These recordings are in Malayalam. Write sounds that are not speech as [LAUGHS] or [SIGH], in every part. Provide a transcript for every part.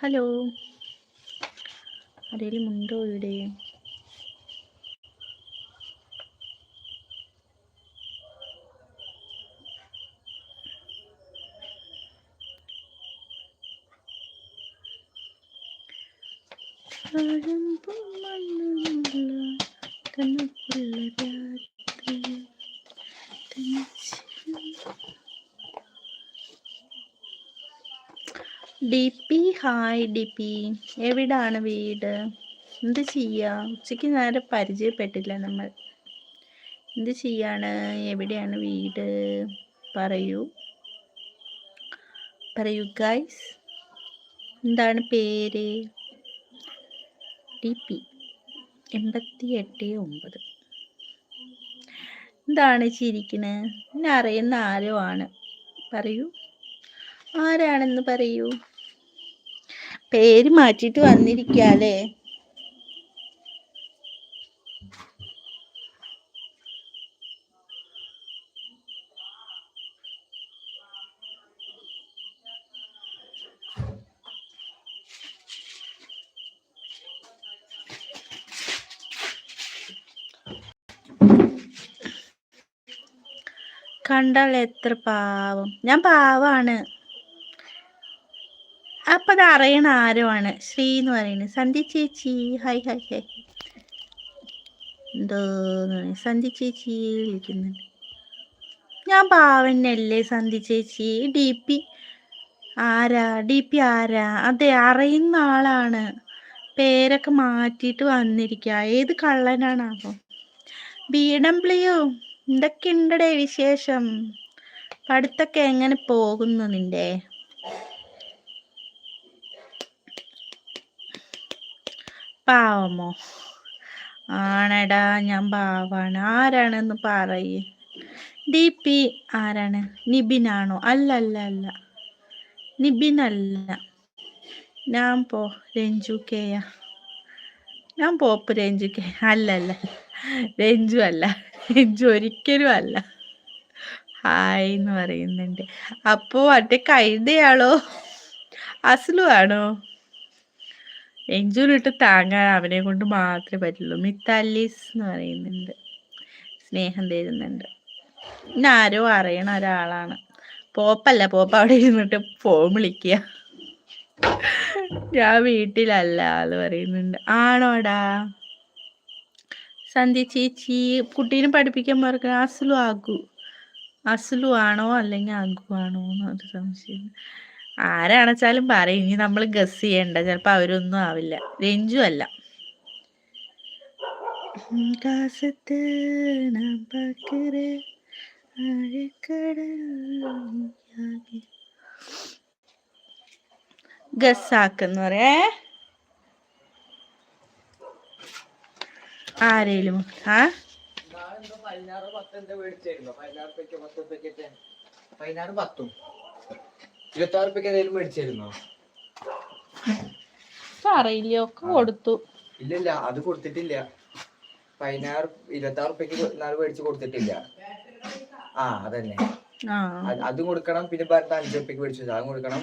ഹലോ. ആരെങ്കിലും ഉണ്ടോ ഇവിടെ? D P hi DP. എവിടാണ് വീട്? എന്ത് ചെയ്യാ? ഉച്ചയ്ക്ക് നേരെ പരിചയപ്പെട്ടില്ല നമ്മൾ. എന്ത് ചെയ്യാണ്? എവിടെയാണ് വീട്? പറയൂ. പറയൂ ഗൈസ് എന്താണ് പേര്? ഡി പി എൺപത്തി എട്ട് ഒമ്പത്. എന്താണ് ചിരിക്കണത് അറിയുന്ന ആരോ ആണ്. പറയൂ. ആരാണെന്ന് പറയൂ? പേര് മാറ്റിയിട്ട് വന്നിരിക്കാല്ലേ? കണ്ടാൽ എത്ര പാവം. ഞാൻ പാവാണ്. അപ്പൊ അത് അറിയണ ആരോ ആണ് ശ്രീ എന്ന് പറയുന്നത്. സന്ധി ചേച്ചി. ഹൈ ഹൈ ഹായ് എന്തോ സന്ധി ചേച്ചി വിളിക്കുന്നുണ്ട്. ഞാൻ പാവന്നല്ലേ സന്ധി ചേച്ചി? ഡി പി ആരാ? ഡി പി ആരാ? അതെ അറിയുന്ന ആളാണ്. പേരൊക്കെ മാറ്റിയിട്ട് വന്നിരിക്കുക ഏത് കള്ളനാണാവോ? ബി ഡബ്ല്യു എന്തൊക്കെയുണ്ടടേ വിശേഷം? പഠിത്തൊക്കെ എങ്ങനെ പോകുന്നു നിന്റെ? പാവമോ? ആണടാ ഞാൻ പാവാണ്. ആരാണെന്ന് പറയ്. ഡി പി ആരാണ്? നിബിനാണോ? അല്ല അല്ല അല്ല നിബിനല്ല. ഞാൻ പോ രഞ്ജു കെയ. ഞാൻ പോപ്പ് രഞ്ജു കെ. അല്ല അല്ല രഞ്ജു അല്ല. രഞ്ജു ഒരിക്കലും അല്ല. ഹായ് എന്ന് പറയുന്നുണ്ട്. അപ്പോ മറ്റേ കൈതയാളോ? അസലു ആണോ എഞ്ചൂരിട്ട് താങ്ങാൻ അവനെ കൊണ്ട് മാത്രമേ പറ്റുള്ളൂ. മിത്താലിസ് എന്ന് പറയുന്നുണ്ട്. സ്നേഹം തരുന്നുണ്ട്. പിന്നെ ആരോ അറിയണ ഒരാളാണ്. പോപ്പല്ല പോപ്പ അവിടെ ഇരുന്നിട്ട് ഫോൺ വിളിക്കുക ഞാൻ വീട്ടിലല്ല എന്ന് പറയുന്നുണ്ട്. ആണോടാ? സന്ധ്യ ചേച്ചി കുട്ടീനെ പഠിപ്പിക്കാൻ പറഞ്ഞ അസലു ആകു. അസലു ആണോ അല്ലെങ്കിൽ ആകു ആണോ എന്നൊരു സംശയം ആരാണെച്ചാലും പറയും ഇനി നമ്മൾ ഗസ് ചെയ്യണ്ട ചിലപ്പോൾ അവരൊന്നും ആവില്ല. രഞ്ജു അല്ല. കാസത്ത് ഗസ്സാക്കെന്ന് പറയേ. ആരേലും ആ? പതിനാറ് പത്തും. എന്തെങ്കിലും മേടിച്ചിരുന്നോ അറിയില്ല ഒക്കെ കൊടുത്തു. ഇല്ലില്ല അത് കൊടുത്തിട്ടില്ല. പതിനാറ് ഇരുപത്തി ആറ് റുപ്യക്ക് നാല് മേടിച്ച് കൊടുത്തിട്ടില്ല. ആ അതന്നെ. അത് കൊടുക്കണം പിന്നെ പറഞ്ഞ അഞ്ചു മേടിച്ചു അതും കൊടുക്കണം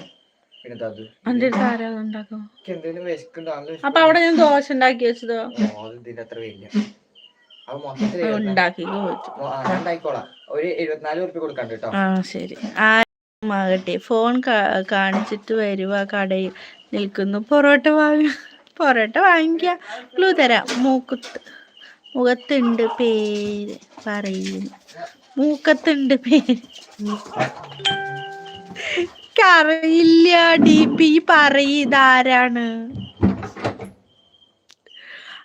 അപ്പൊ അവിടെ ഞാൻ ദോശ ഉണ്ടാക്കി വെച്ചതോ? അത്ര അത് മൊത്തത്തിൽ ഉണ്ടാക്കി ഒരു എഴുപത്തിനാല് റുപ്യ കൊടുക്കണ്ട കേട്ടോ. ശരി. ആകട്ടെ ഫോൺ കാണിച്ചിട്ട് വരുക കടയിൽ നിൽക്കുന്നു. പൊറോട്ട വാങ്ങ പൊറോട്ട വാങ്ങിക്ക. ക്ലൂ തരാം. മൂക്കുത്ത് മുഖത്തുണ്ട് പേര് പറയുന്നു. മൂക്കത്തുണ്ട് പേര്. അറിയില്ല ഡി പി പറയതാരാണ്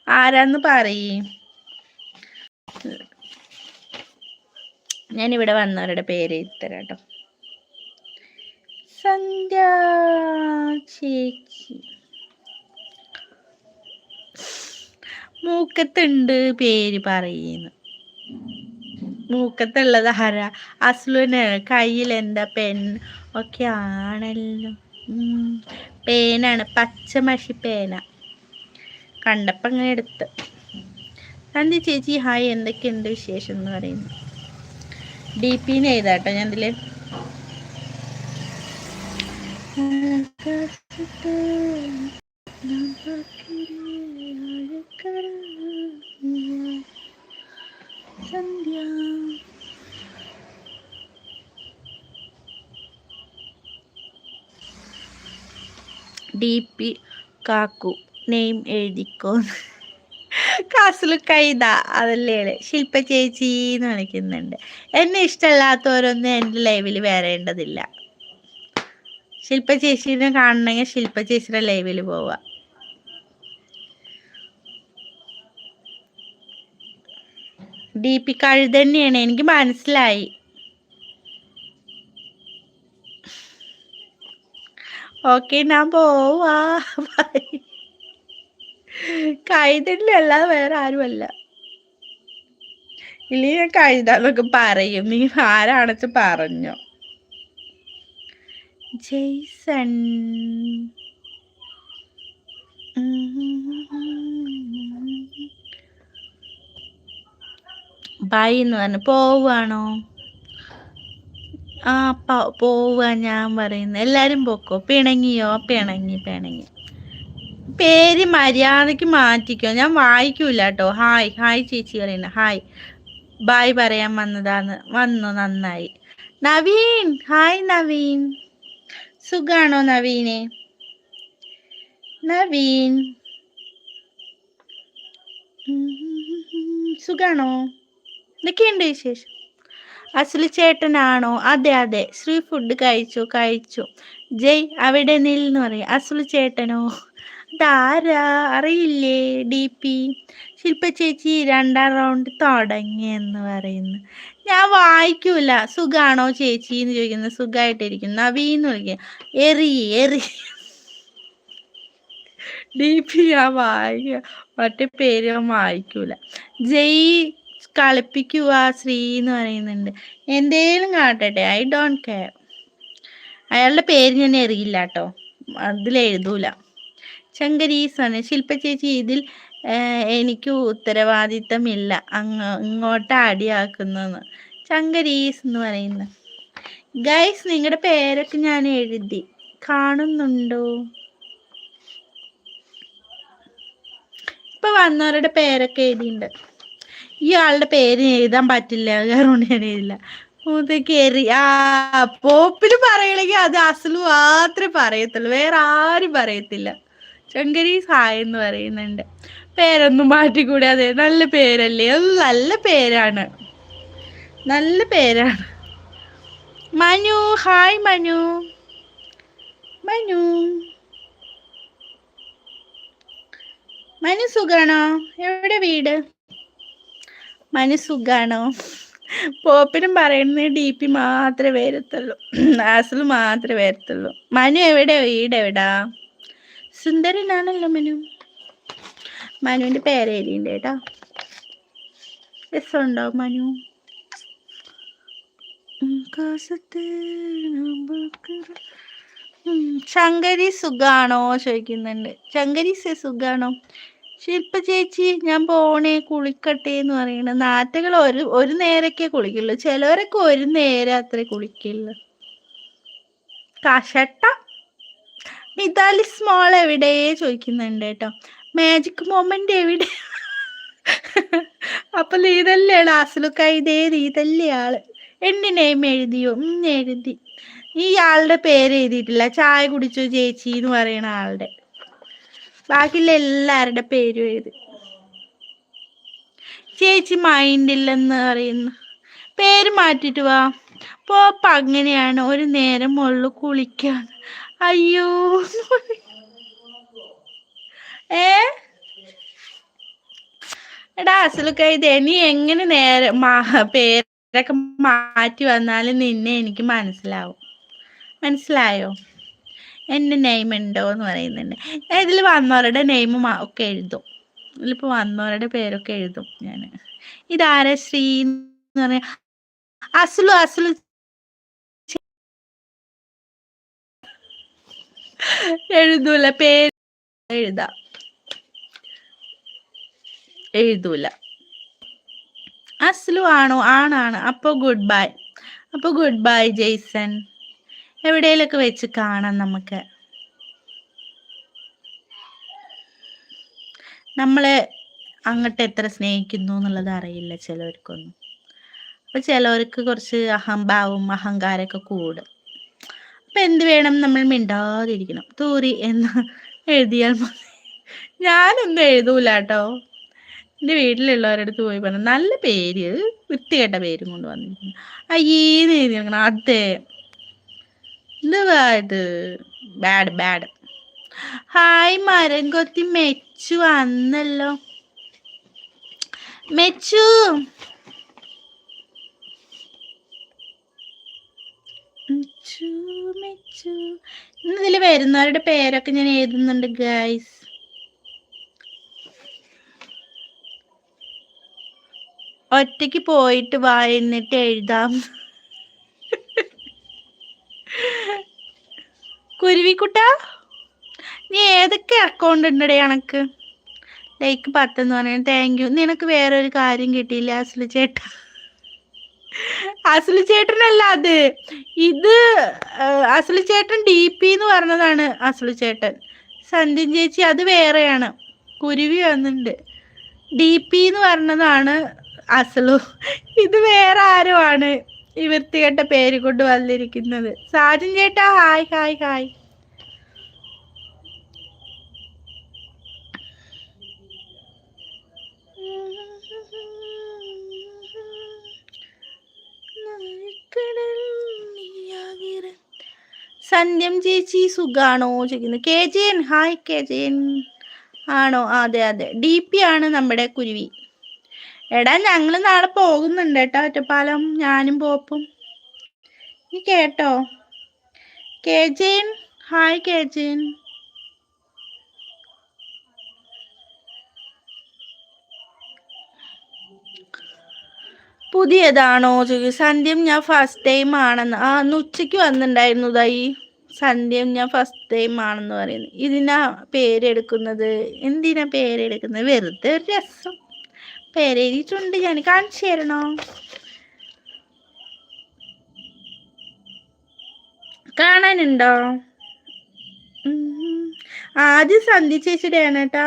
ആരാന്ന് പറയേ. ഞാനിവിടെ വന്നവരുടെ പേര് തരാം കേട്ടോ സന്ധ്യ മൂക്കത്തുണ്ട് പേര് പറയുന്നു. മൂക്കത്തുള്ളത് ഹര. അസ്ലുന് കയ്യിൽ എന്താ പെൻ? ഒക്കെ ആണല്ലോ പേനാണ്. പച്ചമഷി പേന. കണ്ടപ്പോൾ അങ്ങനെ എടുത്ത്. സന്ധ്യ ചേച്ചി ഹായ്. എന്തൊക്കെയുണ്ട് വിശേഷം എന്ന് പറയുന്നു. ഡി പിന്നെ എഴുതാട്ടോ ഞാൻ ഇതിൽ ഡി പി കാക്കു നെയിം എഴുതിക്കോ. കാസിൽ കൈത അതല്ലേ ശില്പ ചേച്ചി എന്ന് വിളിക്കുന്നുണ്ട്. എന്നെ ഇഷ്ടമല്ലാത്തവരൊന്നും എന്റെ ലൈവിൽ വരേണ്ടതില്ല. ശില്പ ചേച്ചീനെ കാണണമെങ്കിൽ ശില്പ ചേച്ചിയുടെ ലൈവിൽ പോവുക. ഡി പി കഴുതന്നെയാണ് എനിക്ക് മനസ്സിലായി. ഓക്കെ ഞാൻ പോവാ. കഴുതല്ല വേറെ ആരുമല്ല. ഇല്ല ഞാൻ കഴുതാന്നൊക്കെ പറയും. നീ ആരാണെന്ന് പറഞ്ഞോ. ജെയ്സൺ. ബൈ എന്ന് പറഞ്ഞു പോവാണോ ആ പോവാ ഞാൻ പറയുന്നു. എല്ലാരും പോക്കോ? പിണങ്ങിയോ? പിണങ്ങി പിണങ്ങി. പേര് മര്യാദയ്ക്ക് മാറ്റിക്കോ. ഞാൻ വായിക്കൂല കേട്ടോ. ഹായ് ഹായ് ചേച്ചി പറയുന്ന. ഹായ്. ബായ് പറയാൻ വന്നതാന്ന് വന്നു നന്നായി. നവീൻ ഹായ് നവീൻ. സുഖാണോ നവീനെ? നവീൻ. സുഖാണോ? എന്തൊക്കെയുണ്ട് വിശേഷം? അസുലി ചേട്ടനാണോ? അതെ അതെ. ശ്രീ ഫുഡ് കഴിച്ചു കഴിച്ചു. ജയ് അവിടെ നിൽന്ന് പറയും. അസുലി ചേട്ടനോ? അതാരാ? അറിയില്ലേ? D P. ശില്പ ചേച്ചി രണ്ടാം റൗണ്ട് തുടങ്ങി എന്ന് പറയുന്നു. ഞാൻ വായിക്കൂല. സുഖാണോ ചേച്ചി എന്ന് ചോദിക്കുന്നത് സുഖമായിട്ടിരിക്കുന്നു നവീന്ന് വിളിക്കുക എറി എറി. ഡി ഞാൻ മറ്റേ പേര് ഞാൻ വായിക്കൂല. ജയ് കളിപ്പിക്കുക ശ്രീ എന്ന് പറയുന്നുണ്ട്. എന്തേലും കാട്ടട്ടെ. I don't care. അയാളുടെ പേര് ഞാൻ എറിയില്ല കേട്ടോ. അതിലെഴുതൂല സന ശില്പ ചേച്ചി ഇതിൽ എനിക്ക് ഉത്തരവാദിത്തമില്ല. അങ്ങ് ഇങ്ങോട്ട് അടിയാക്കുന്നെന്ന് ചങ്കരീസ് എന്ന് പറയുന്നു. ഗൈസ് നിങ്ങളുടെ പേരൊക്കെ ഞാൻ എഴുതി. കാണുന്നുണ്ടോ? ഇപ്പൊ വന്നവരുടെ പേരൊക്കെ എഴുതിയിട്ടുണ്ട് ഇയാളുടെ പേര് എഴുതാൻ പറ്റില്ല. കാരണം ഞാൻ എഴുതില്ല മൂത്തേക്ക് ആ പോപ്പിൽ പറയണെങ്കിൽ അത് അസൽ മാത്രമേ പറയത്തുള്ളൂ. വേറെ ആരും പറയത്തില്ല. ചങ്കരീസ് ഹായ് എന്ന് പറയുന്നുണ്ട്. പേരൊന്നും മാറ്റിക്കൂടെ അതെ നല്ല പേരല്ലേ? അത് നല്ല പേരാണ്. നല്ല പേരാണ്. മനു ഹായ് മനു. മനു. മനു സുഖാണോ? എവിടെ വീട്? മനു സുഖാണോ? പോപ്പിനും പറയുന്നത് ഡി പി മാത്രമേ വരത്തുള്ളൂ. ആസിൽ മാത്രമേ വരത്തുള്ളൂ. മനു എവിടെ? വീട് എവിടാ സുന്ദരനാണല്ലോ മനു. മനുവിന്റെ പേര് എഴുതിയുണ്ട് കേട്ടോ. രസമുണ്ടോ മനു. ശങ്കരി സുഖാണോ ചോദിക്കുന്നുണ്ട്. ശങ്കരി സെ സുഖാണോ? ശില്പ ചേച്ചി ഞാൻ പോണേ കുളിക്കട്ടെ എന്ന് പറയണ നാറ്റകൾ ഒരു ഒരു നേരൊക്കെ കുളിക്കുള്ളൂ. ചിലവരൊക്കെ ഒരു നേരം അത്ര കുളിക്കുള്ളൂ. കഷട്ട മിതാലി സ്മോൾ എവിടെ ചോദിക്കുന്നുണ്ട് കേട്ടോ. മാജിക് മൊമെന്റ് എവിടെ അപ്പൊ ഇതല്ലേ അസലുക്കായി ഇതേ നീതല്ലേ ആൾ? എന്റെ നെയിം എഴുതിയോ എഴുതി. ഈ ആളുടെ പേര് എഴുതിയിട്ടില്ല. ചായ കുടിച്ചു ചേച്ചി എന്ന് പറയുന്ന ആളുടെ. ബാക്കിയുള്ള എല്ലാവരുടെ പേരും എഴുതി. ചേച്ചി മൈൻഡില്ലെന്ന് പറയുന്നു. പേര് മാറ്റിട്ട് വാ. പോപ്പ അങ്ങനെയാണ്. ഒരു നേരം മുള്ളു കുളിക്കാൻ. അയ്യോ ഏ? എടാ അസലൊക്കെ ഇത് നീ എങ്ങനെ നേരെ പേരൊക്കെ മാറ്റി വന്നാലും നിന്നെ എനിക്ക് മനസ്സിലാവും. മനസ്സിലായോ? എന്റെ നെയിം എന്ന് പറയുന്നുണ്ട്. ഞാൻ ഇതിൽ വന്നവരുടെ നെയിം ഒക്കെ എഴുതും. ഇതിലിപ്പോൾ വന്നവരുടെ പേരൊക്കെ എഴുതും ഞാൻ ഇതാരാ ശ്രീ എന്ന് പറയാ? അസലു അസലു. എഴുതൂല പേര് എഴുതാം. എഴുതൂല. അസ്ലു ആണോ? ആണാണ്. അപ്പോൾ ഗുഡ് ബൈ അപ്പോൾ ഗുഡ് ബൈ ജെയ്സൺ. എവിടെയൊക്കെ വെച്ച് കാണാം നമുക്ക്. നമ്മളെ അങ്ങോട്ട് എത്ര സ്നേഹിക്കുന്നു എന്നുള്ളത് അറിയില്ല ചിലവർക്കൊന്നും. അപ്പോൾ ചിലവർക്ക് കുറച്ച് അഹംഭാവം അഹങ്കാരമൊക്കെ കൂടും. അപ്പൊ എന്ത് വേണം നമ്മൾ മിണ്ടാതിരിക്കണം. തൂറി എന്ന് എഴുതിയാൽ മതി. ഞാനൊന്നും എഴുതൂല കേട്ടോ. എന്റെ വീട്ടിലുള്ളവരുടെ അടുത്ത് പോയി പറഞ്ഞു നല്ല പേര് വൃത്തികെട്ട പേരും കൊണ്ട് വന്നിരിക്കുന്നു. അയ്യേന്ന് എഴുതി നടക്കണം അതെ. എന്തുവാ ഇത്? ബാഡ് ബാഡ് ഹായ് മരം കൊത്തി മെച്ചു വന്നല്ലോ. മെച്ചു. മെച്ചു മെച്ചു. ഇന്നതിൽ വരുന്നവരുടെ പേരൊക്കെ ഞാൻ എഴുതുന്നുണ്ട് ഗൈസ് ഒറ്റയ്ക്ക് പോയിട്ട് വാ എന്നിട്ട് എഴുതാം. കുരുവിക്കുട്ട നീ ഏതൊക്കെ അക്കൗണ്ട് ഉണ്ടടേ എനക്ക് ലൈക്ക് പത്തെന്ന് പറയുന്നത്. താങ്ക് യു നിനക്ക് വേറൊരു കാര്യം കിട്ടിയില്ല അസുലു ചേട്ടാ. അസുലു ചേട്ടനല്ല അത്. ഇത് അസുലു ചേട്ടൻ ഡി പി എന്ന് പറഞ്ഞതാണ് അസുലു ചേട്ടൻ. സന്ധ്യൻ ചേച്ചി അത് വേറെയാണ്. കുരുവി വന്നിട്ടുണ്ട് ഡി പി എന്ന് പറഞ്ഞതാണ് അസലു ഇത് വേറെ ആരുമാണ്? ഈ വൃത്തികെട്ട പേര് കൊണ്ട് വന്നിരിക്കുന്നത്. സാജൻ ചേട്ടാ ഹായ് ഹായ് ഹായ്. സന്ധ്യം ചേച്ചി സുഖാണോ? ചോദിക്കുന്നു. കെ ജെൻ ഹായ് കെ ജെൻ ആണോ? അതെ അതെ. ഡി പി ആണ് നമ്മുടെ കുരുവി. എടാ ഞങ്ങൾ നാളെ പോകുന്നുണ്ട് കേട്ടോ ഒറ്റപ്പാലം. ഞാനും പോപ്പും. നീ കേട്ടോ? കെ ജെൻ ഹായ് കെ ജെൻ പുതിയതാണോ? സന്ധ്യം ഞാൻ ഫസ്റ്റ് ടൈം ആണെന്ന്. ആ അന്ന് ഉച്ചയ്ക്ക് വന്നിട്ടുണ്ടായിരുന്നു ഈ സന്ധ്യം ഞാൻ ഫസ്റ്റ് ടൈം ആണെന്ന് പറയുന്നു ഇതിനാ പേരെടുക്കുന്നത്? എന്തിനാ പേരെടുക്കുന്നത്? വെറുതെ ഒരു രസം. പേരെഴുതിയിട്ടുണ്ട്. ഞാൻ കാണിച്ചു തരണോ? കാണാനുണ്ടോ. ആദ്യം സന്ധി ചേച്ചിയുടെ ആണ് കേട്ടോ.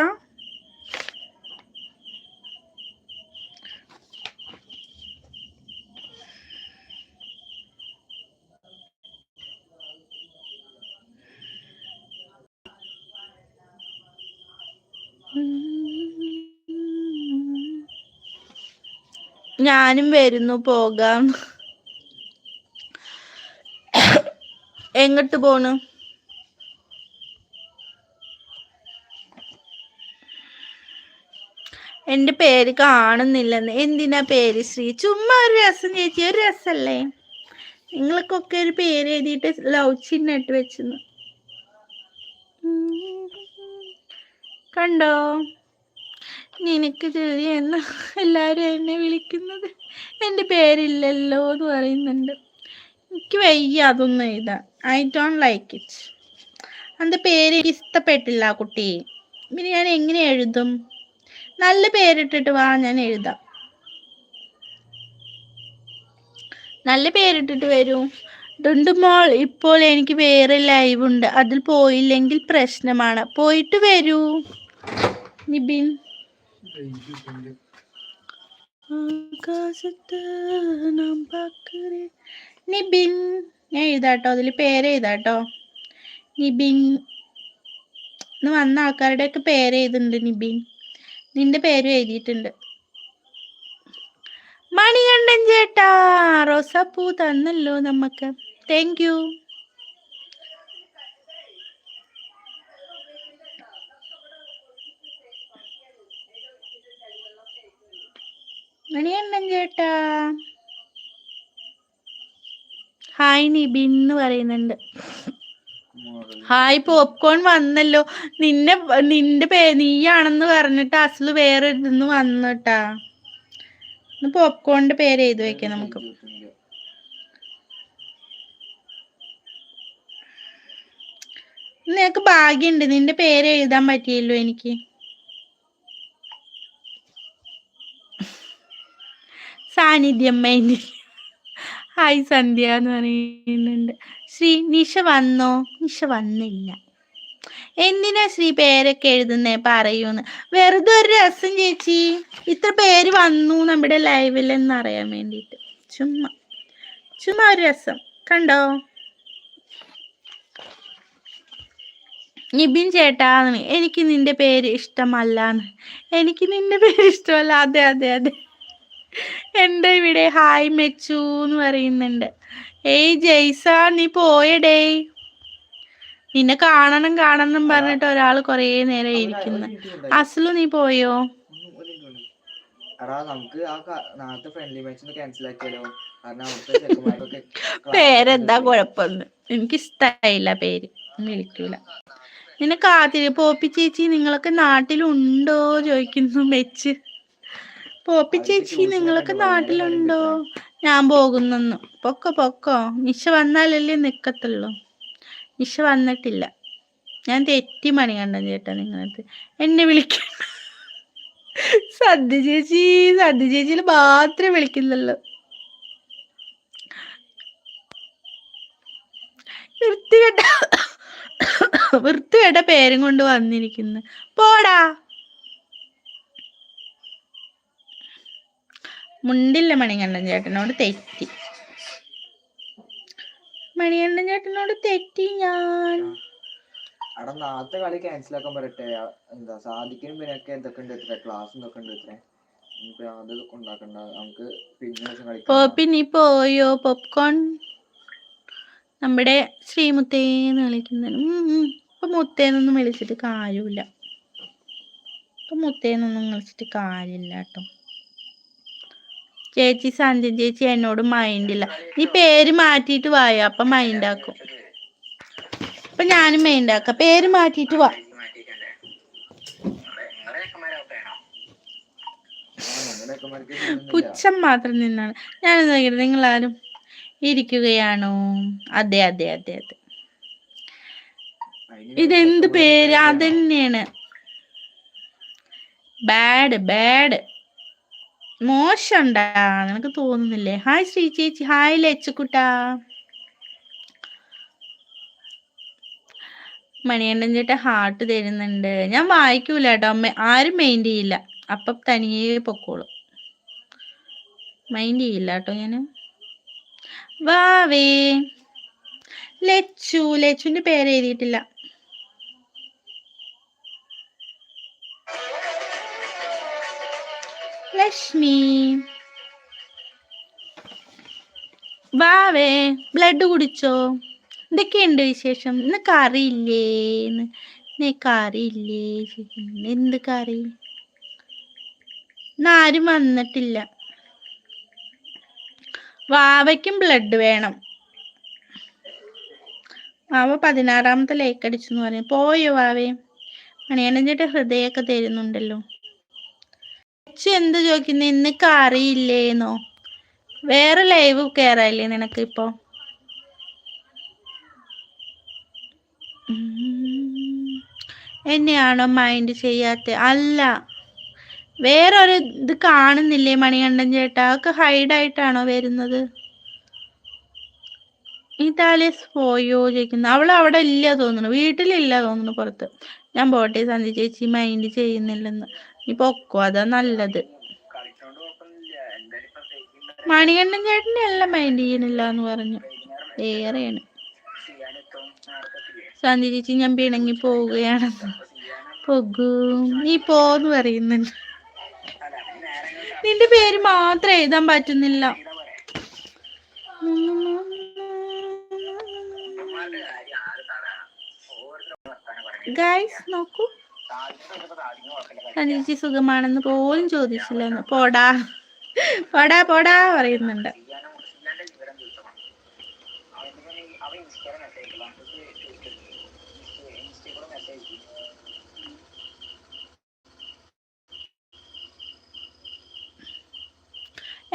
ഞാനും വരുന്നു പോകാം. എങ്ങോട്ട് പോണു? എന്റെ പേര് കാണുന്നില്ലെന്ന്. എന്തിനാ പേര്? ശ്രീ ചുമ്മാ ഒരു രസം ചേച്ചി ഒരു രസല്ലേ? നിങ്ങൾക്കൊക്കെ ഒരു പേര് എഴുതിയിട്ട് ലവ് ചിഹ്നം ഇട്ട് വെച്ചെന്ന്. കണ്ടോ? നിനക്ക് ചെറിയ എന്ന് എല്ലാവരും എന്നെ വിളിക്കുന്നത് എന്റെ പേരില്ലല്ലോ എന്ന് പറയുന്നുണ്ട്. എനിക്ക് വയ്യ അതൊന്നും എഴുതാൻ. ഐ ഡോണ്ട് ലൈക്ക് ഇറ്റ് അന്റെ പേര് ഇഷ്ടപ്പെട്ടില്ല കുട്ടി. പിന്നെ ഞാൻ എങ്ങനെ എഴുതും? നല്ല പേരിട്ടിട്ട് വാ ഞാൻ എഴുതാം. നല്ല പേരിട്ടിട്ട് വരൂ. ഡുണ്ടുമോൾ ഇപ്പോൾ എനിക്ക് വേറെ ലൈവ് ഉണ്ട് അതിൽ പോയില്ലെങ്കിൽ പ്രശ്നമാണ്. പോയിട്ട് വരൂ. നിബിൻ. നിബിൻ ഞാൻ എഴുതാട്ടോ അതിൽ പേര് എഴുതാട്ടോ. നിബിൻ ഇന്ന് വന്ന ആൾക്കാരുടെ ഒക്കെ പേര് എഴുതുന്നുണ്ട് നിബിൻ. നിന്റെ പേര് എഴുതിയിട്ടുണ്ട്. മണികണ്ഠൻ ചേട്ടാ റോസാപ്പൂ തന്നല്ലോ നമുക്ക് താങ്ക് യു മണികണ്ഠൻ ചേട്ടാ. ഹായ് നിബിൻ എന്ന് പറയുന്നുണ്ട്. ഹായ് പോപ്കോൺ വന്നല്ലോ. നിന്നെ നിന്റെ പേ നീയാണെന്ന് പറഞ്ഞിട്ട് അസൽ വേറെ ഇതെന്ന് വന്നിട്ടാ പോപ്കോണിന്റെ പേര് എഴുതി വെക്കാം നമുക്ക്. നിനക്ക് ഭാഗ്യണ്ട്. നിന്റെ പേര് എഴുതാൻ പറ്റിയല്ലോ എനിക്ക്. സാന്നിധ്യം മൈൻഡ് ഹായ് സന്ധ്യ എന്ന് പറയുന്നുണ്ട്. ശ്രീ നിഷ വന്നോ? നിഷ വന്നില്ല. എന്തിനാ ശ്രീ പേരൊക്കെ എഴുതുന്നേ? പറയൂന്ന്. വെറുതെ ഒരു രസം ചേച്ചി. ഇത്ര പേര് വന്നു നമ്മുടെ ലൈവിൽ എന്ന് അറിയാൻ വേണ്ടിയിട്ട്. ചുമ്മാ. ചുമ്മാ ഒരു രസം. കണ്ടോ? നിബിൻ ചേട്ടാന്ന് എനിക്ക് നിന്റെ പേര് ഇഷ്ടമല്ലാന്ന്. എനിക്ക് നിന്റെ പേര് ഇഷ്ടമല്ല. അതെ അതെ അതെ. എന്റെ ഇവിടെ? ഹായ് മെച്ചു എന്ന് പറയുന്നുണ്ട്. ഏയ് ജയ്സ നീ പോയടേ. നിന്നെ കാണണം കാണണം പറഞ്ഞിട്ട് ഒരാൾ കൊറേ നേരം ഇരിക്കുന്നു. അസ്ലു നീ പോയോ? [LAUGHS] പേരെന്താ കൊഴപ്പൊന്നും എനിക്ക് ഇഷ്ടായില്ല പേര് വിളിക്കൂല. നിന്നെ കാത്തിരി പോപ്പി ചേച്ചി നിങ്ങളൊക്കെ നാട്ടിലുണ്ടോ ചോദിക്കുന്നു മെച്ച് പോപ്പി ചേച്ചി നിങ്ങളൊക്കെ നാട്ടിലുണ്ടോ? ഞാൻ പോകുന്നെന്ന്. പൊക്കോ പൊക്കോ. നിഷ വന്നാലല്ലേ നിക്കത്തുള്ളൂ. നിഷ വന്നിട്ടില്ല. ഞാൻ തെറ്റി മണി കണ്ടു ചേട്ടാ നിങ്ങളത് എന്നെ വിളിക്ക സദ്യ ചേച്ചി സദ്യ ചേച്ചിയിൽ മാത്രമേ വിളിക്കുന്നുള്ളൂ. വൃത്തികെട്ട വൃത്തികെട്ട പേരും കൊണ്ട് വന്നിരിക്കുന്നു. പോടാ. മുണ്ടില്ല മണികണ്ഠൻ ചേട്ടനോട് തെറ്റി. മണികണ്ഠൻ ചേട്ടനോട് തെറ്റി ഞാൻ. എടാ നാളത്തെ കളി ക്യാൻസൽ ആക്കാൻ പറയട്ടെ. എന്താ സാധിക്കും പിന്നൊക്കെ എന്തൊക്കെ ഉണ്ട് ഇത്ര ക്ലാസ് എന്തൊക്കെ ഉണ്ട് ഇത്ര. അതൊക്കെ ഉണ്ടാക്കണ്ട. നമുക്ക് പിന്നെ പോപ്പി നീ പോയോ? പോപ്കോൺ നമ്മുടെ ശ്രീമുത്തേന്ന് വിളിക്കുന്നതിന്. ഇപ്പൊ മുത്തേന്നൊന്നും വിളിച്ചിട്ട് കാര്യമില്ല. ഇപ്പൊ മുത്തേന്നൊന്നും വിളിച്ചിട്ട് കാര്യമില്ല കേട്ടോ. ചേച്ചി സന്ധ്യ ചേച്ചി എന്നോട് മൈൻഡില്ല നീ പേര് മാറ്റിയിട്ട് വായ? അപ്പൊ മൈൻഡാക്കും അപ്പൊ ഞാനും മൈൻഡ് ആക്കാം. പേര് മാറ്റിയിട്ട് വാ. പുച്ഛം മാത്രം നിന്നാണ്. ഞാൻ നിങ്ങൾ നിങ്ങളാരും ഇരിക്കുകയാണോ? അതെ അതെ അതെ അതെ. ഇതെന്ത് പേര്. അതന്നെയാണ് ബാഡ് ബാഡ് മോശണ്ടാ നിനക്ക് തോന്നുന്നില്ലേ? ഹായ് ശ്രീ ചേച്ചി ഹായ് ലച്ചുക്കുട്ടാ മണിയണ്ണൻ ചേട്ടൻ ഹാർട്ട് തരുന്നുണ്ട്. ഞാൻ വായിക്കൂല കേട്ടോ അമ്മ. ആരും മൈൻഡ് ചെയ്യില്ല. അപ്പൊ തനിയെ പൊക്കോളും. മൈൻഡ് ചെയ്യില്ല കേട്ടോ ഞാൻ. വാവേ. ലച്ചു ലച്ചുവിന്റെ പേര് എഴുതിയിട്ടില്ല. ലക്ഷ്മി വാവേ ബ്ലഡ് കുടിച്ചോ? എന്തൊക്കെയുണ്ട് വിശേഷം? ഇന്ന് കറിയില്ലേ ഇന്ന് കറിയില്ലേ. എന്ത് കറി? ആരും വന്നിട്ടില്ല. വാവയ്ക്കും ബ്ലഡ് വേണം. വാവ പതിനാറാമത്തെ ലേക്ക് അടിച്ചു എന്ന് പറഞ്ഞു. പോയോ വാവേ? മണിയണ്ണൻ ചേട്ടൻ ഹൃദയമൊക്കെ തരുന്നുണ്ടല്ലോ. അച്ചു എന്ത് ചോദിക്കുന്ന? ഇന്ന് കറിയില്ലേന്നോ വേറെ ലൈവ് കേറാല്ലേ നിനക്ക് ഇപ്പോ? എന്നെയാണോ മൈൻഡ് ചെയ്യാത്ത? അല്ല. വേറെ ഒരു ഇത് കാണുന്നില്ലേ മണികണ്ഠൻ ചേട്ടാ? ഒക്കെ ഹൈഡായിട്ടാണോ വരുന്നത്? ഇതാലിയസ് പോയോ ചോദിക്കുന്നു. അവൾ അവിടെ ഇല്ല തോന്നുന്നു. വീട്ടിലില്ല തോന്നുന്നു പുറത്ത്. ഞാൻ പോട്ടെ സന്ധി ചേച്ചി മൈൻഡ് ചെയ്യുന്നില്ലെന്ന്. നീ പൊക്കോ അതാ നല്ലത്. മണികണ്ഠൻ ചേട്ടനെ എല്ലാം മൈൻഡ് ചെയ്യണില്ല എന്ന് പറഞ്ഞു. വേറെയാണ് സന്ധി ചേച്ചി ഞാൻ പിണങ്ങി പോവുകയാണെന്ന് പൊഗു നീ പോന്ന് പറയുന്നുണ്ട്. നിന്റെ പേര് മാത്രം എഴുതാൻ പറ്റുന്നില്ല. ഗൈസ് നോക്കൂ. സനീജി സുഖമാണെന്ന് പോലും ചോദിച്ചില്ലെന്ന്. പോടാ. പോടാ പോടാ പറയുന്നുണ്ട്.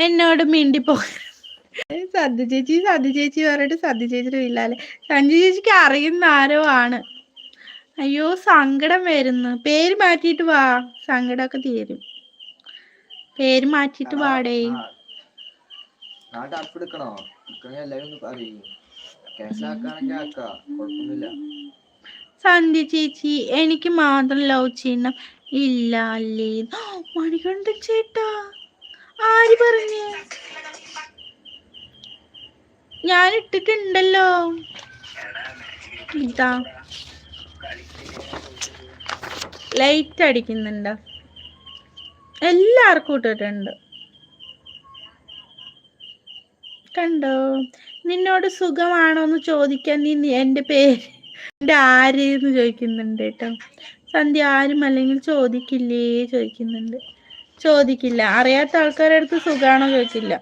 എന്നോട് പോ സദ്യ ചേച്ചി സദ്യ ചേച്ചി പറഞ്ഞിട്ട് സദ്യ ചേച്ചിയുടെ ഇല്ലാല്ലേ സഞ്ജു ചേച്ചിക്ക് അറിയുന്ന ആരോ ആണ്. അയ്യോ സങ്കടം വരുന്നു. പേര് മാറ്റിട്ട് വാ. സങ്കടമൊക്കെ തീരും. പേര് മാറ്റിട്ട് വാടേ. സന്ധ്യ ചേച്ചി എനിക്ക് മാത്രം ലവ് ചെയ്യണം ഇല്ല അല്ലേ? മണികണ്ഠൻ ചേട്ടാ. ആര് പറഞ്ഞേ? ഞാൻ ഇട്ടിട്ടുണ്ടല്ലോ. ഇതാ. ലൈറ്റ് അടിക്കുന്നുണ്ട്. എല്ലാവർക്കും ഇട്ടിട്ടുണ്ട്. കണ്ടോ? നിന്നോട് സുഖമാണോ എന്ന് ചോദിക്കാൻ നീ എന്റെ പേര് എന്റെ ആര് എന്ന് ചോദിക്കുന്നുണ്ട് കേട്ടോ. സന്ധ്യ ആരും അല്ലെങ്കിൽ ചോദിക്കില്ലേ ചോദിക്കുന്നുണ്ട്. ചോദിക്കില്ല. അറിയാത്ത ആൾക്കാരുടെ അടുത്ത് സുഖമാണോ ചോദിക്കില്ല.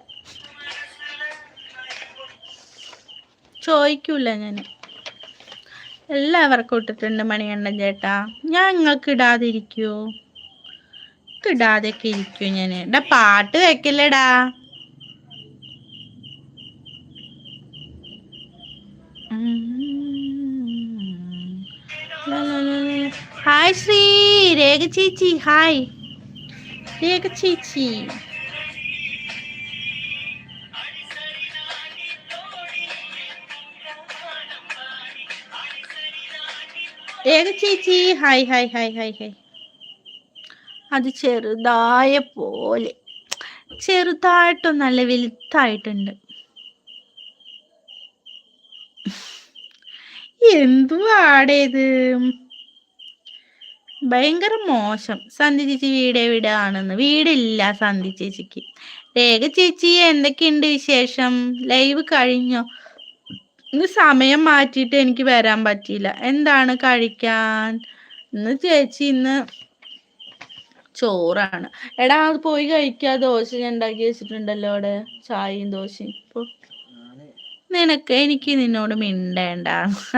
ചോദിക്കൂല ഞാൻ എല്ലാവർക്കും ഇട്ടിട്ടുണ്ട് മണികണ്ഠൻ ചേട്ടാ. ഞാൻ നിങ്ങൾക്ക് ഇടാതിരിക്കൂ. ഇടാതെയൊക്കെ ഇരിക്കൂ ഞാൻ എടാ പാട്ട് വെക്കില്ലടാ. ഹായ് ശ്രീ രേഖ ചേച്ചി. ഹായ്. രേഖ ചേച്ചി. രേഖ ചേച്ചി? Hi hi hi hi hi. അത് ചെറുതായ പോലെ. ചെറുതായിട്ടും നല്ല വലുതായിട്ടുണ്ട്. എന്തുവാടേത്? ഭയങ്കര മോശം. സന്ധി ചേച്ചി വീട് എവിടെയാണെന്ന് വീടില്ല സന്ധി ചേച്ചിക്ക്. രേഖ ചേച്ചി എന്തൊക്കെയുണ്ട് വിശേഷം? ലൈവ് കഴിഞ്ഞോ? ഇന്ന് സമയം മാറ്റിയിട്ട് എനിക്ക് വരാൻ പറ്റിയില്ല. എന്താണ് കഴിക്കാൻ? ഇന്ന് ചേച്ചി ഇന്ന് ചോറാണ്. എടാ അത് പോയി കഴിക്കാ. ദോശ ഉണ്ടാക്കി വെച്ചിട്ടുണ്ടല്ലോ അവിടെ. ചായയും ദോശയും. ഇപ്പൊ നിനക്ക് എനിക്ക് നിന്നോട് മിണ്ടേണ്ട.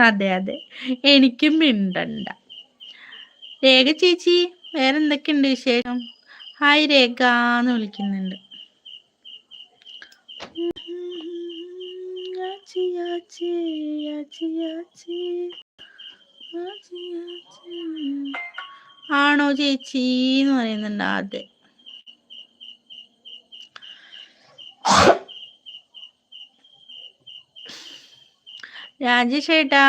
അതെ അതെ. എനിക്കും മിണ്ടണ്ട. രേഖ ചേച്ചി വേറെ എന്തൊക്കെയുണ്ട് വിശേഷം? ഹായ് രേഖ എന്ന് വിളിക്കുന്നുണ്ട്. ആച്ചി, ആച്ചി. ആണോ ചേച്ചി എന്ന് പറയുന്നുണ്ട് അതെ രാജേഷ് ഏട്ടാ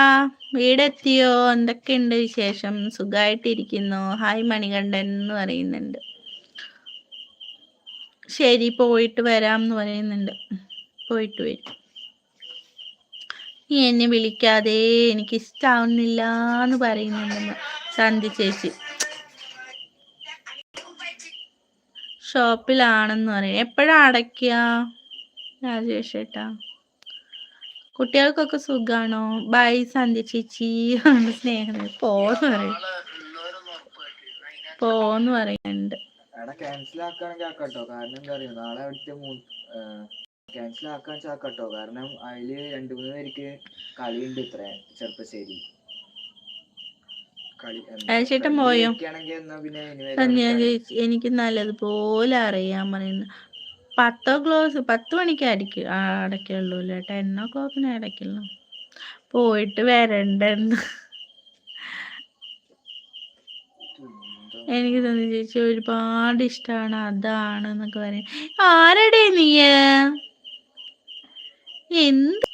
വീടെത്തിയോ? എന്തൊക്കെയുണ്ട് വിശേഷം? സുഖമായിട്ടിരിക്കുന്നു ഹായ് മണികണ്ഠൻ എന്ന് പറയുന്നുണ്ട്. ശരി പോയിട്ട് വരാം എന്ന് പറയുന്നുണ്ട്. പോയിട്ട് വരും. നീ എന്നെ വിളിക്കാതെ എനിക്ക് ഇഷ്ടാവുന്നില്ല എന്ന് പറയുന്നുണ്ടെന്ന് സന്ധി ചേച്ചി. ഷോപ്പിലാണെന്ന് പറയും. എപ്പോഴാ അടയ്ക്കുക? രാജേഷ് ഏട്ടാ. കുട്ടികൾക്കൊക്കെ സുഖാണോ? ബൈ സന്ധ്യ ചേച്ചി. സ്നേഹം. പോന്ന് പറയും. പോന്ന് പറയുന്നുണ്ട്. ക്യാൻസൽ ആക്കാൻ ചാക്കട്ടോ കാരണം അതിൽ രണ്ടു മൂന്ന് പേർക്ക് കളിയുണ്ട് ഇത്ര ചെറുപ്പശ്ശേരി. ചേട്ടൻ പോയോ? എനിക്ക് നല്ലതുപോലെ അറിയാൻ പറയുന്നു പത്തോ ക്ലോസ് പത്ത് മണിക്ക് അടിക്കും അടയ്ക്കുള്ളൂ അല്ലേ? ടെൻ ഓ ക്ലോക്കിന് അടയ്ക്കുള്ളൂ പോയിട്ട് വരണ്ടെന്ന്. എനിക്ക് തോന്നി ചേച്ചി ഒരുപാട് ഇഷ്ടമാണ് അതാണ് എന്നൊക്കെ പറയും. ആരടേ നീ എന്ത്?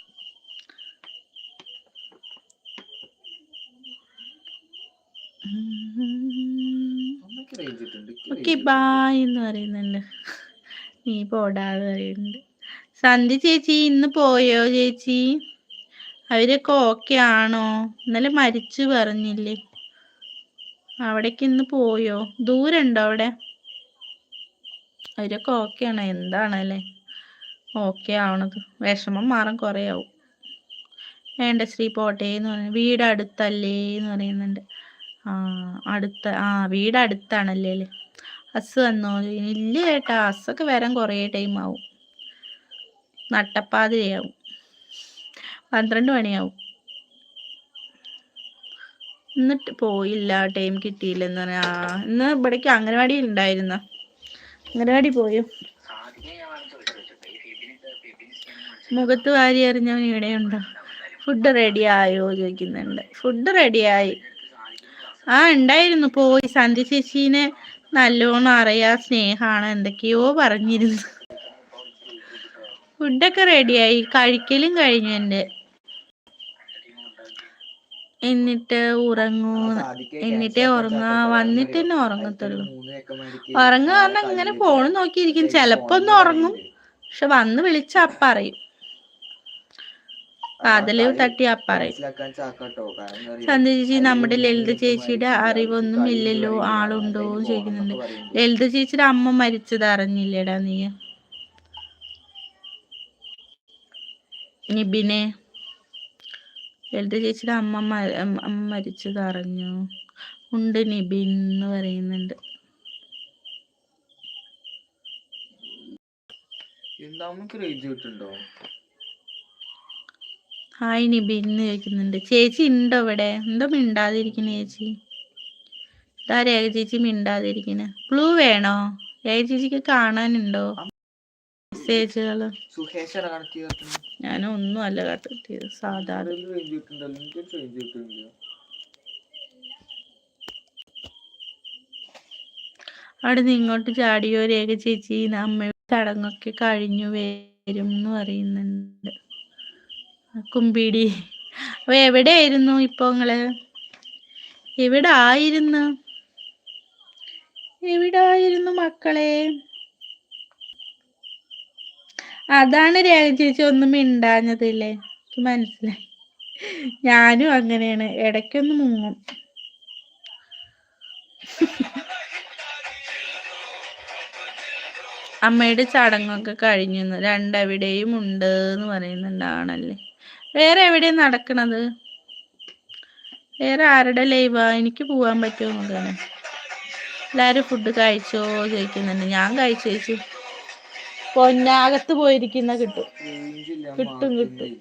ഓക്കെ ബായ് എന്ന് പറയുന്നുണ്ട്. നീ പോടാന്ന് പറയുന്നുണ്ട്. സന്ധി ചേച്ചി ഇന്ന് പോയോ ചേച്ചി? അവരൊക്കെ ഓക്കെ ആണോ? ഇന്നലെ മരിച്ചു പറഞ്ഞില്ലേ? അവിടേക്ക് ഇന്ന് പോയോ? ദൂരണ്ടോ അവിടെ? അവരൊക്കെ ഓക്കെ ആണോ? എന്താണല്ലേ? ഓക്കെ ആവണത്. വിഷമം മാറാൻ കുറേ ആവും വേണ്ട ശ്രീ പോട്ടെ എന്ന് പറയുന്നത്. വീട് അടുത്തല്ലേ എന്ന് പറയുന്നുണ്ട്. ആ അടുത്ത ആ വീട് അടുത്താണല്ലേ അല്ലേ? അസ് വന്നോ? ഇല്ല ചേട്ടാ അസൊക്കെ വരാൻ കുറേ ടൈം ആവും. നട്ടപ്പാതിരയാവും. പന്ത്രണ്ട് മണിയാവും. എന്നിട്ട് പോയില്ല ടൈം കിട്ടിയില്ലെന്ന് പറയാ ഇന്ന് ഇവിടേക്ക് അംഗനവാടി ഉണ്ടായിരുന്ന? അംഗനവാടി പോയോ? മുഖത്ത് വാരി എറിഞ്ഞവൻ ഇവിടെയുണ്ടോ. ഫുഡ് റെഡി ആയോ ചോദിക്കുന്നുണ്ട്. ഫുഡ് റെഡിയായി ആ ഉണ്ടായിരുന്നു. പോയി. സന്ധ്യ ചേച്ചീനെ നല്ലോണം അറിയാ സ്നേഹാണ് എന്തൊക്കെയോ പറഞ്ഞിരുന്നു. ഫുഡൊക്കെ റെഡിയായി കഴിക്കലും കഴിഞ്ഞു എന്റെ. എന്നിട്ട് ഉറങ്ങൂ. എന്നിട്ടേ ഉറങ്ങ. വന്നിട്ട്? തന്നെ ഉറങ്ങത്തുള്ളൂ. ഉറങ്ങുക പറഞ്ഞാൽ ഇങ്ങനെ ഫോൺ. നോക്കിയിരിക്കും. ചിലപ്പോ ഒന്ന് ഉറങ്ങും. പക്ഷെ വന്ന് വിളിച്ച അപ്പ അറിയും കാതൽ തട്ടിയാ തട്ടി അപ്പ അറിയും cancel ആക്കാൻ ചാക്കട്ടോ. കാരണം എന്താ അറിയോ? ചേച്ചി നമ്മുടെ ലളിത ചേച്ചിയുടെ അറിവൊന്നും ഇല്ലല്ലോ. ആളുണ്ടോ ചോദിക്കുന്നുണ്ട്. ലളിത ചേച്ചിയുടെ അമ്മ മരിച്ചത് അറിഞ്ഞില്ലേടാ നീ നിബിനെ ലളിത ചേച്ചിയുടെ അമ്മ അമ്മ അമ്മ മരിച്ചത് അറിഞ്ഞു ഉണ്ട് നിബിൻ എന്ന് പറയുന്നുണ്ട് എന്താ നമുക്ക് റേഞ്ച് കിട്ടുന്നുണ്ടോ ഹായ് നിബിൻ എന്ന് ചോദിക്കുന്നുണ്ട്. ചേച്ചി ഉണ്ടോ ഇവിടെ എന്തോ മിണ്ടാതിരിക്കുന്നു ചേച്ചി. ഇതാ രേഖ ചേച്ചി മിണ്ടാതിരിക്കുന്നു ബ്ലൂ വേണോ? രേഖ ചേച്ചിക്ക് കാണാനുണ്ടോ? മെസ്സേജുകൾ ഞാൻ ഒന്നും അല്ല കട്ടിയത് സാധാരണ റേഞ്ച് കിട്ടുന്നുണ്ടല്ലോ എനിക്ക് റേഞ്ച് കിട്ടുന്നില്ല അവിടെ നിന്ന് ഇങ്ങോട്ട് ചാടിയോ രേഖ ചേച്ചി? അമ്മയുടെ ചടങ്ങൊക്കെ കഴിഞ്ഞു വരും എന്ന് പറയുന്നുണ്ട്. കുമ്പിടി അപ്പൊ എവിടെയായിരുന്നു ഇപ്പൊ നിങ്ങൾ? എവിടെ ആയിരുന്നു എവിടെ ആയിരുന്നു മക്കളെ? അതാണ് രേഖ ചേച്ചി ഒന്നും മിണ്ടാഞ്ഞതില്ലേ എനിക്ക് മനസ്സിലായി. ഞാനും അങ്ങനെയാണ്. ഇടയ്ക്കൊന്ന് മുങ്ങും. അമ്മയുടെ ചടങ്ങൊക്കെ കഴിഞ്ഞു. രണ്ടവിടെയും ഉണ്ട് എന്ന് പറയുന്നുണ്ടാണല്ലേ? വേറെ എവിടെ നടക്കണത്? വേറെ ആരുടെ ലൈവാ എനിക്ക് പോവാൻ പറ്റുമോ നോക്കാണ് എല്ലാരും ഫുഡ് കഴിച്ചോ ചോദിക്കുന്നുണ്ട്. ഞാൻ കഴിച്ചു ചേച്ചു പൊന്നാകത്ത് പോയിരിക്കുന്ന കിട്ടും. കിട്ടും, കിട്ടും.